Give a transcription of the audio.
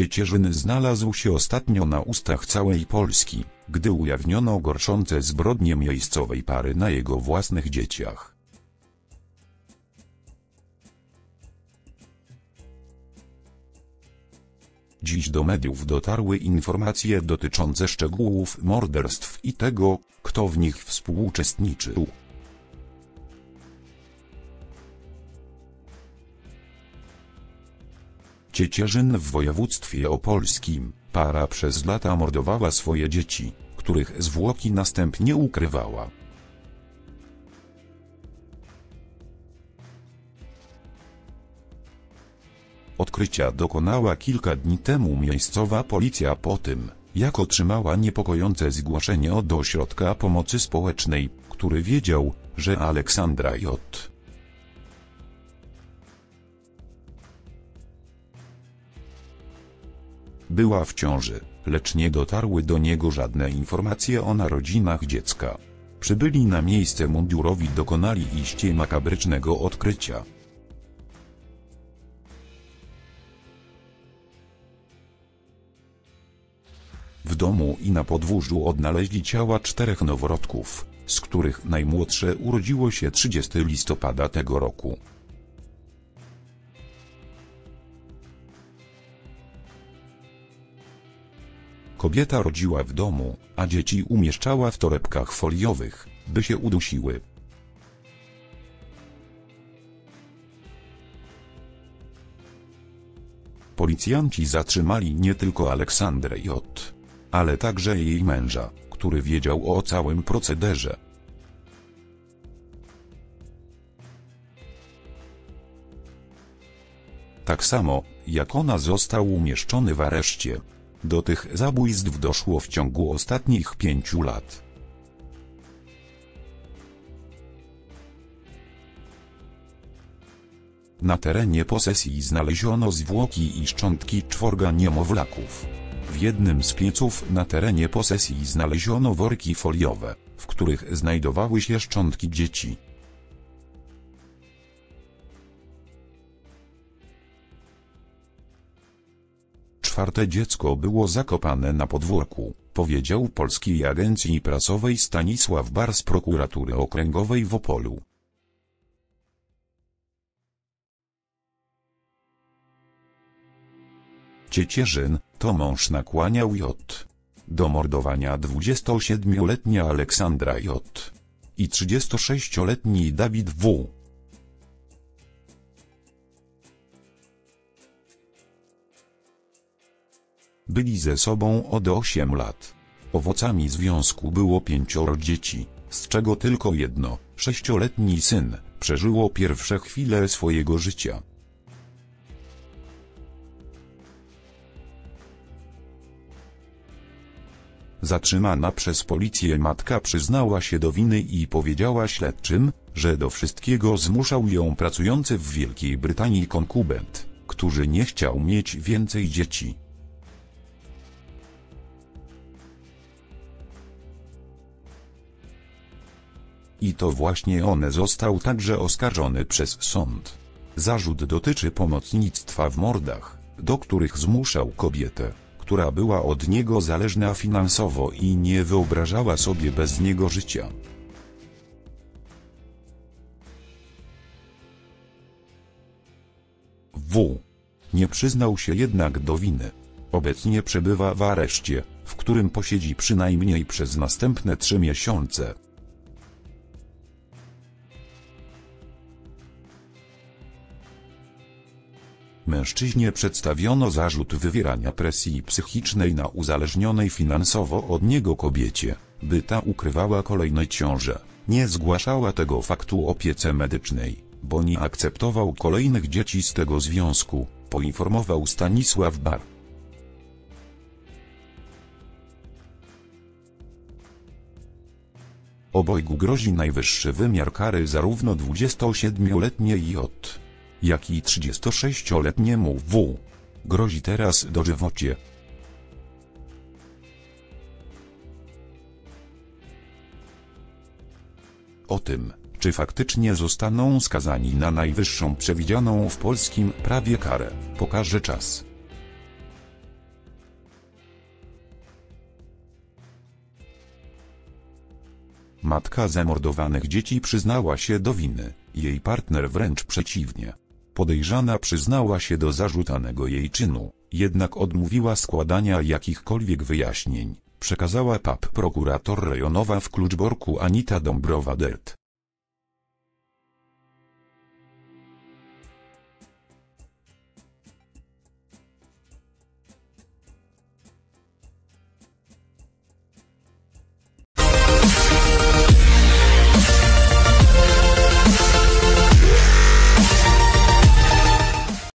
Ciecierzyn znalazł się ostatnio na ustach całej Polski, gdy ujawniono gorszące zbrodnie miejscowej pary na jego własnych dzieciach. Dziś do mediów dotarły informacje dotyczące szczegółów morderstw i tego, kto w nich współuczestniczył. Ciecierzyn w województwie opolskim, para przez lata mordowała swoje dzieci, których zwłoki następnie ukrywała. Odkrycia dokonała kilka dni temu miejscowa policja po tym, jak otrzymała niepokojące zgłoszenie od ośrodka pomocy społecznej, który wiedział, że Aleksandra J. Była w ciąży, lecz nie dotarły do niego żadne informacje o narodzinach dziecka. Przybyli na miejsce mundurowi dokonali iście makabrycznego odkrycia. W domu i na podwórzu odnaleźli ciała czterech noworodków, z których najmłodsze urodziło się 30 listopada tego roku. Kobieta rodziła w domu, a dzieci umieszczała w torebkach foliowych, by się udusiły. Policjanci zatrzymali nie tylko Aleksandrę J., ale także jej męża, który wiedział o całym procederze. Tak samo, jak ona został umieszczony w areszcie. Do tych zabójstw doszło w ciągu ostatnich pięciu lat. Na terenie posesji znaleziono zwłoki i szczątki czworga niemowlaków. W jednym z pieców na terenie posesji znaleziono worki foliowe, w których znajdowały się szczątki dzieci. Czwarte dziecko było zakopane na podwórku, powiedział polskiej agencji prasowej Stanisław Bar z prokuratury okręgowej w Opolu. Ciecierzyn, to mąż nakłaniał J. Do mordowania 27-letnia Aleksandra J. I 36-letni Dawid W. Byli ze sobą od 8 lat. Owocami związku było pięcioro dzieci, z czego tylko jedno, sześcioletni syn, przeżyło pierwsze chwile swojego życia. Zatrzymana przez policję matka przyznała się do winy i powiedziała śledczym, że do wszystkiego zmuszał ją pracujący w Wielkiej Brytanii konkubent, który nie chciał mieć więcej dzieci. I to właśnie on został także oskarżony przez sąd. Zarzut dotyczy pomocnictwa w mordach, do których zmuszał kobietę która była od niego zależna finansowo i nie wyobrażała sobie bez niego życia. W. Nie przyznał się jednak do winy. Obecnie przebywa w areszcie, w którym posiedzi przynajmniej przez następne trzy miesiące. Mężczyźnie przedstawiono zarzut wywierania presji psychicznej na uzależnionej finansowo od niego kobiecie, by ta ukrywała kolejne ciąże. Nie zgłaszała tego faktu opiece medycznej, bo nie akceptował kolejnych dzieci z tego związku, poinformował Stanisław Bar. Obojgu grozi najwyższy wymiar kary zarówno 27-letniej J jak i 36-letniemu W. Grozi teraz dożywocie. O tym, czy faktycznie zostaną skazani na najwyższą przewidzianą w polskim prawie karę, pokaże czas. Matka zamordowanych dzieci przyznała się do winy, jej partner wręcz przeciwnie. Podejrzana przyznała się do zarzucanego jej czynu, jednak odmówiła składania jakichkolwiek wyjaśnień, przekazała PAP prokurator rejonowa w Kluczborku Anita Dąbrowa-Dert.